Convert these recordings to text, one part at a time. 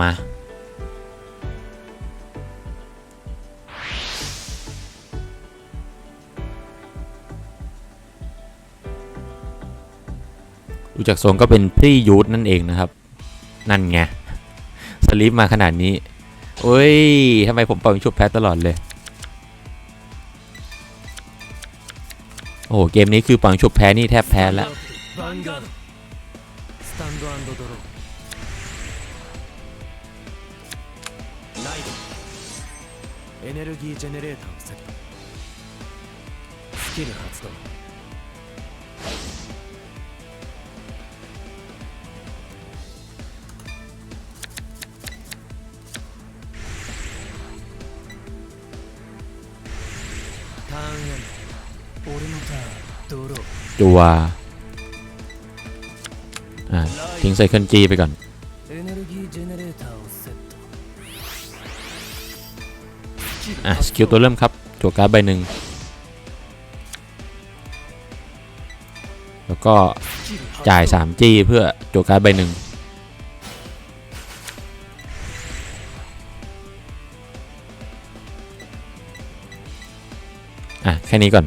มา ดูจากทรงก็เป็นพี่ยูทนั่นเองนะครับ นั่นไง สลิปมาขนาดนี้ โอ้ยทำไมผมปล่อยชุบแพ้ตลอดเลยโอ้โห เกมนี้คือปล่อยชุบแพ้นี่แทบแพ้แล้ว エネルギージェネレーターをセットスキル発動ターンエンド俺のターンドロー จัวอ่าทิ้งไซเคิลจีไปก่อน อะสกิลตัวเริ่มครับจัวการ์ดใบหนึ่งแล้วก็จ่าย 3G เพื่อจัวการ์ดใบหนึ่งอะ แค่นี้ก่อน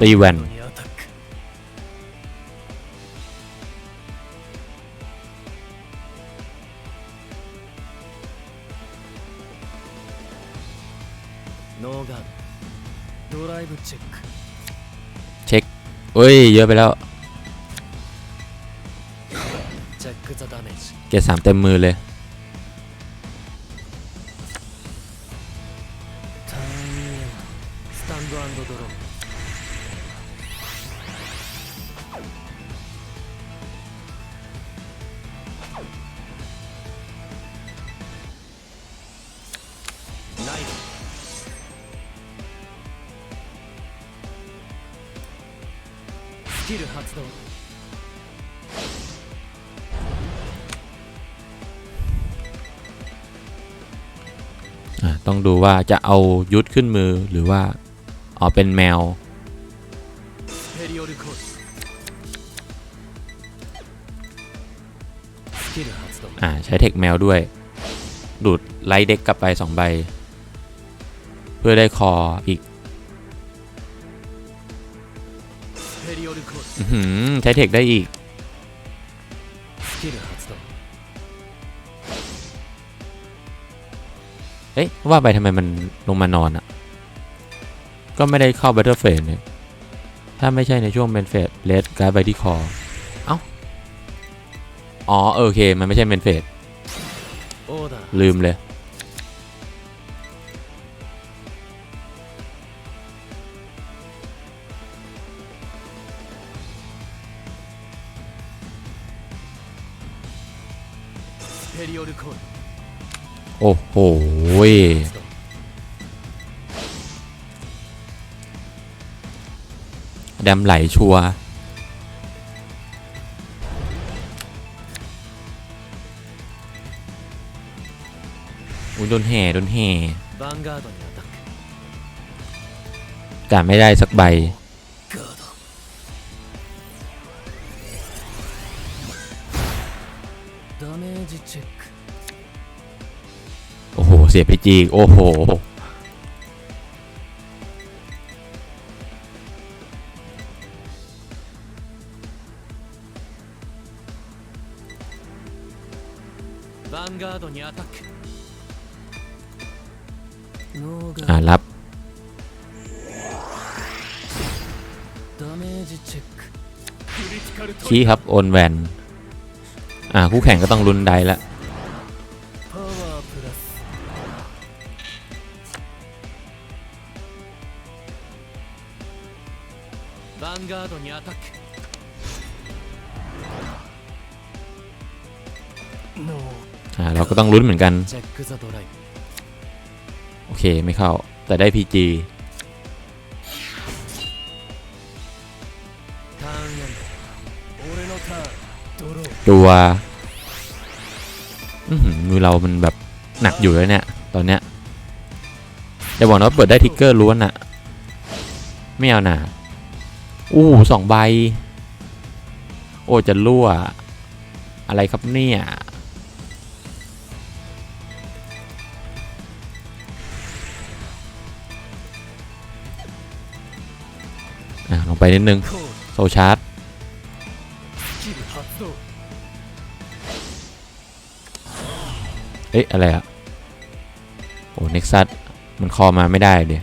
ตีแวน เอ้ย เยอะไปแล้วแกสามเต็มมือเลย ต้องดูว่าจะเอายุทธขึ้นมือหรือว่าอ๋เป็นแมวใช้เทคแมวด้วย ดูดไลท์เด็กกลับไป 2 ใบ เพื่อได้คออีกใช้เทคได้อีก เอ๊ะว่าไปทำไมมันลงมานอนอะ่ะ ก็ไม่ได้เข้าเบลเทอ Phase เนี่ย ถ้าไม่ใช่ในช่วง Main Phase Red การไปที่คอ เอ้า อ๋อโอเค มันไม่ใช่ Main Phase ลืมเลย โอ้โห้ยดำไหลชัวอุ้ยโดนแห่โดนแห่การไม่ได้สักใบ เสียพีจีโอ้โหอารับ ชี้ครับ โอนแวน อ่าคู่แข่งก็ต้องรุนไดละ ドにアタックノー อ่า เราก็ต้องลุ้นเหมือนกัน チェックザドライブ โอเค ไม่เข้า แต่ได้ PG ターンエンド俺のターンドロー ตัวอื้อหือมือเรามันแบบหนักอยู่เลยเนี่ย ตอนเนี้ยจะบอกนะว่าเปิดได้ทิกเกอร์ล้วนอะไม่เอาหนา อู้สองใบ โอ้จะรั่ว อะไรครับเนี่ยลงไปนิดนึง โซชาร์ตเอ๊ะ อะไรอะโอ้ เน็กซัสมันคอมาไม่ได้เดี๋ย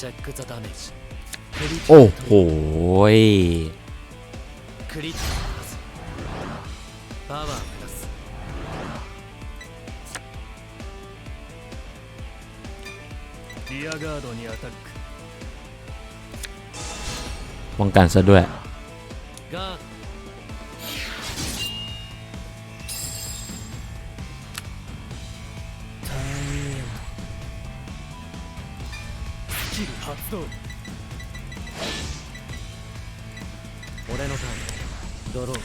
チェックザダメージクリティカル โอ้ ト โห リย クリティカルプラスパワープラスリアガードにアタック ป้องกันซะด้วย ガード ル発動俺のターンドロー。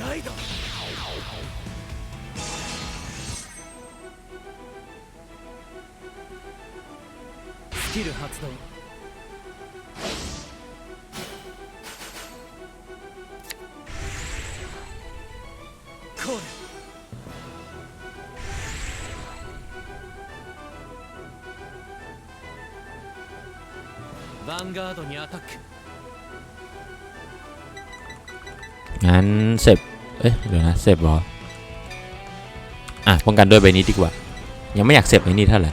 ライドスキル発動。コール ヴァンガードにアタック งั้นเสพเอ้ย เดี๋ยวนะเสพเหรอ อ่ะ ป้องกันด้วยใบนี้ดีกว่า ยังไม่อยากเสพใบนี้เท่าไหร่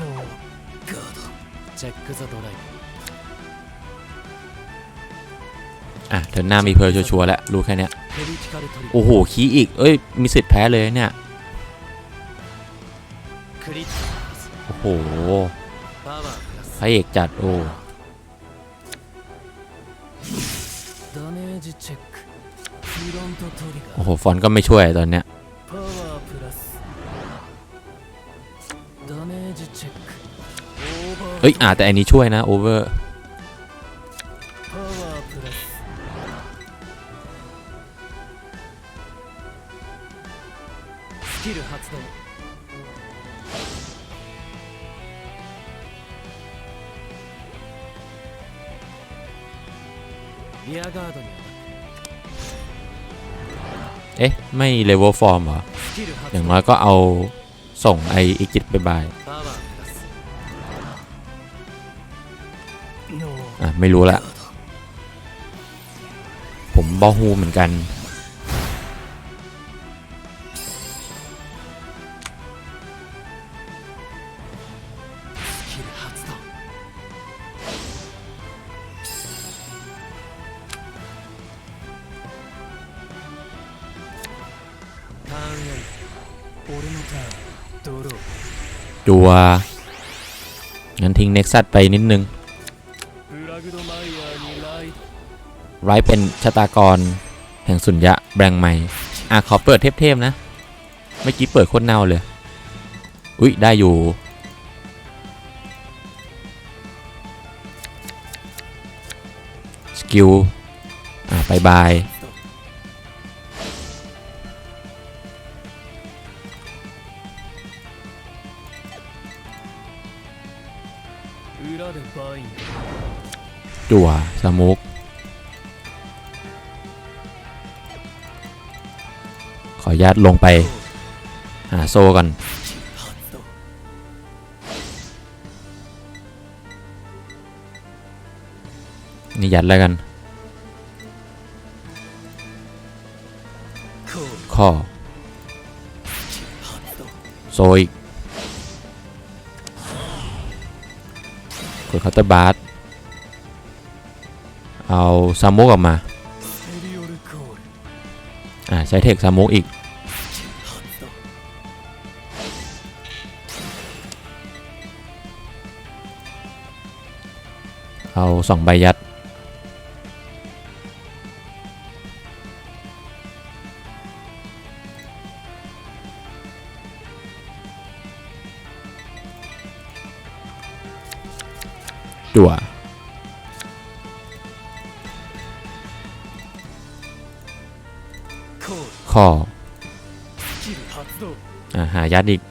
ノーガードチェックザドライ อ่ะเทิร์นหน้ามีเพลชัวร์ๆแล้ว รู้แค่เนี้ย ブクリティカルトリガー โอ้โห คีย์อีก เอ้ย มีสิทธิ์แพ้เลยเนี่ย クリティカルプラス โอ้โห パワープラス พระเอกจัด โอ้ ダメージチェックフロントトリガー โอ้โห ฟอนต์ก็ไม่ช่วยตอนเนี้ย เอ้ยอ่าแต่อันนี้ช่วยนะโอเวอร์เอ๊ะ ไม่เลเวลฟอร์มเหรอ อย่างน้อยก็เอา ส่งไออิกิตไปบายไม่รู้ละ ผมบอฮูเหมือนกัน จัวงั้นทิ้งเน็กซัสไปนิดนึงไรเป็นชะตากร แห่งสุญญะแบงใหม่ อะ ขอเปิดเทพๆนะ เมื่อกี้เปิดโคตรเน่าเลย อุ๊ย ได้อยู่ สกิล อะบายบาย จั่วสมุกขออนุญาตลงไปหาโซกันนี่ยัดแล้วกัน ข้อ โซอีกกดคาน์เตอร์บาร์ เอาซามโมกออกมา อ่า ใช้เทคซามโมกอีก เอาสองใบยัด ข้ออหายัดอีก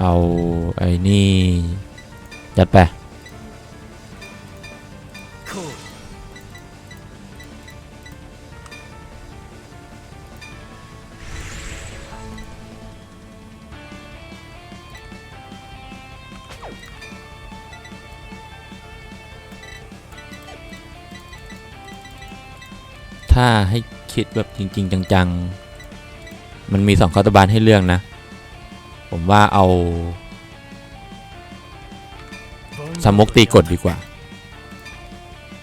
เอาไอ้นี่ ยัดไป ถ้าให้คิดแบบจริง ๆ จัง ๆ มันมีสองคาตบานให้เลือกนะ ผมว่าเอาสมกตีกดดีกว่า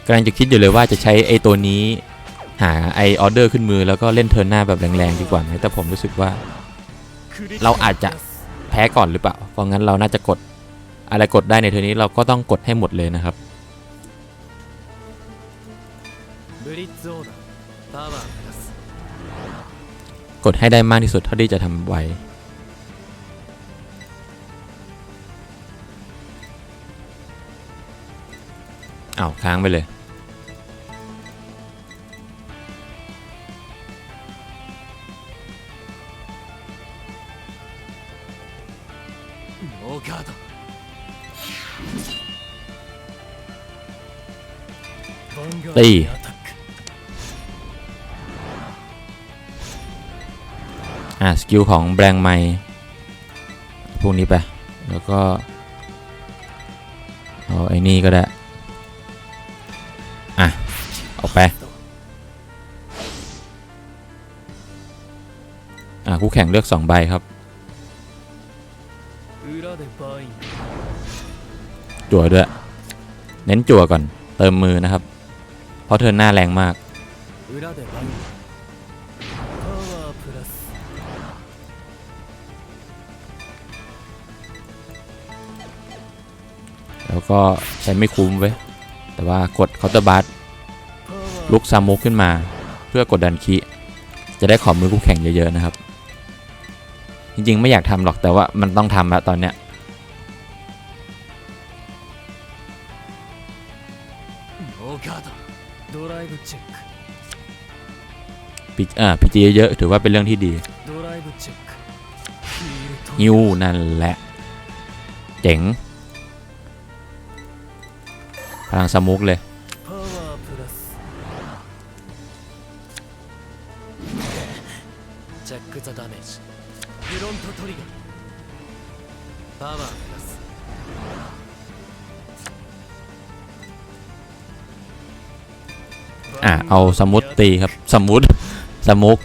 กำลังจะคิดอยู่เลยว่าจะใช้ไอ้ตัวนี้หาไอออเดอร์ขึ้นมือแล้วก็เล่นเทิร์นหน้าแบบแรงๆดีกว่าไหมแต่ผมรู้สึกว่า เราอาจจะแพ้ก่อนหรือเปล่า เพราะงั้นเราน่าจะกดอะไรกดได้ในเทอร์นนี้เราก็ต้องกดให้หมดเลยนะครับ กดให้ได้มากที่สุดเท่าที่จะทำไหวอ้าค้างไปเลยノะสกิลของแบรงไม้พวกนี้ไป แล้วก็เอาไอ้นี่ก็ได้ อะเอาไป อะคู่แข่งเลือก 2 ใบครับจั่วด้วย เน้นจั่วก่อน เติมมือนะครับ เพราะเธอหน้าแรงมาก แล้วก็ใช้ไม่คุ้มเว้ย แต่ว่ากดเคาน์เตอร์บัสลุกซามุกขึ้นมา เพื่อกดดันคีจะได้ขอมือคู่แข่งเยอะๆนะครับ จริงๆ ไม่อยากทำหรอกแต่ว่ามันต้องทำแล้วตอนเนี้ยปิอ่าพีจีเยอะๆถือว่าเป็นเรื่องที่ดีฮิวนั่นแหละ เจ๋ง พลังสมุกเลย パワープラスチェックザダメージフロントトリガーパワープラス อ่ะ เอาสมุดตีครับ สมุดสมุก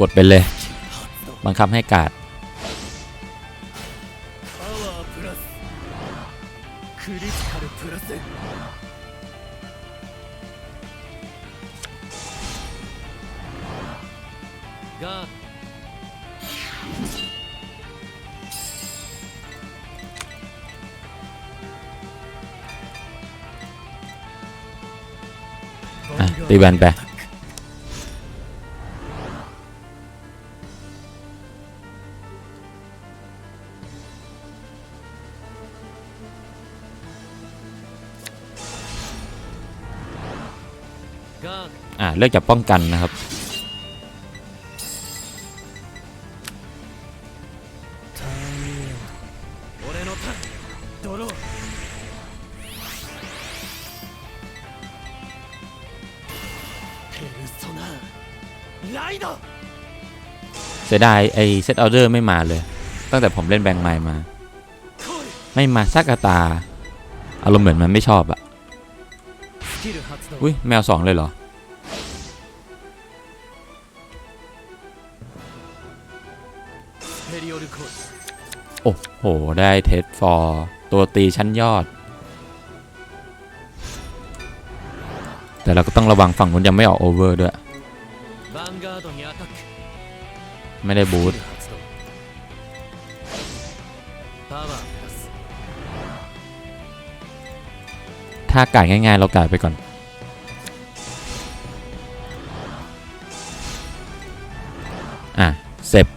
กดไปเลย บังคับให้การ์ด ตีแวนไปอ่าเลือกจากป้องกันนะครับ สียดายไอเซตออเดอร์ไม่มาเลย ตั้งแต่ผมเล่นแบงค์ไม่มา ไม่มาซักตา อารมณ์เหมือนมันไม่ชอบอะอุ้ยแมวสองเลยเหรอ โอ้โห ได้เทสฟอร์ตัวตีชั้นยอด แต่เราก็ต้องระวังฝั่งนู้นยังไม่ออกโอเวอร์ด้วย ไม่ได้บูตถ้ากาดง่ายๆ เรากาดไปก่อน อะ เสร็จ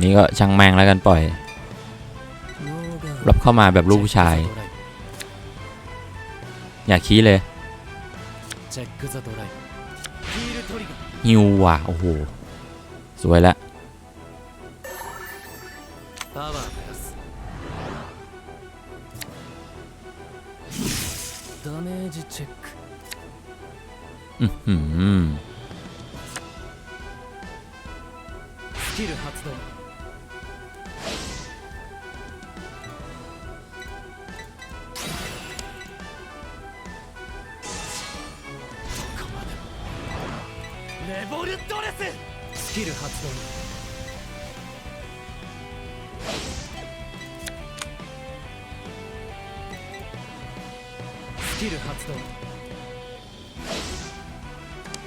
นี่ก็ช่างแมงแล้วกันปล่อย รับเข้ามาแบบลูกผู้ชาย อย่าขี้เลยฮิวว่ะ โอ้โห สวยละอืม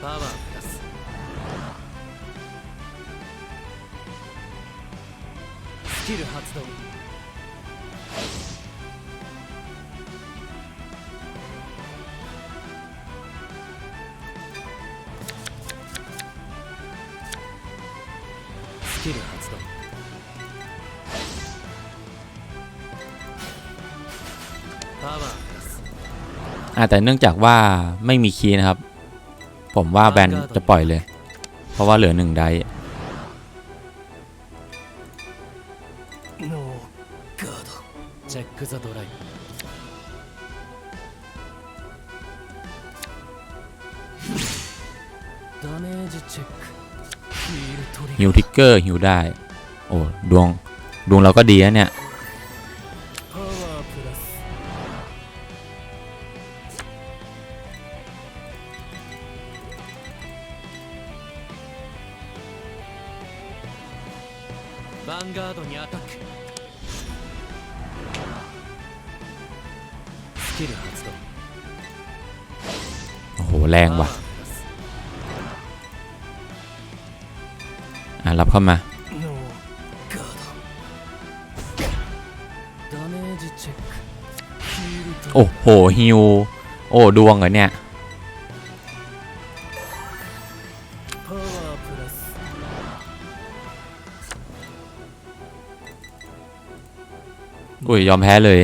パワープラススキル発動 スキル発動パワープラス อ่ะแต่เนื่องจากว่าไม่มีคีย์นะครับ ผมว่าแบนจะปล่อยเลย เพราะว่าเหลือหนึ่งได้ฮิวทิกเกอร์ฮิวได้ โอ้ ดวง ดวงเราก็ดีนะเนี่ย โอ้โห แรงว่ะ อะ รับเข้ามา โอ้โหฮิว โอ้ ดวงเหรอเนี่ย อุ้ย ยอมแพ้เลย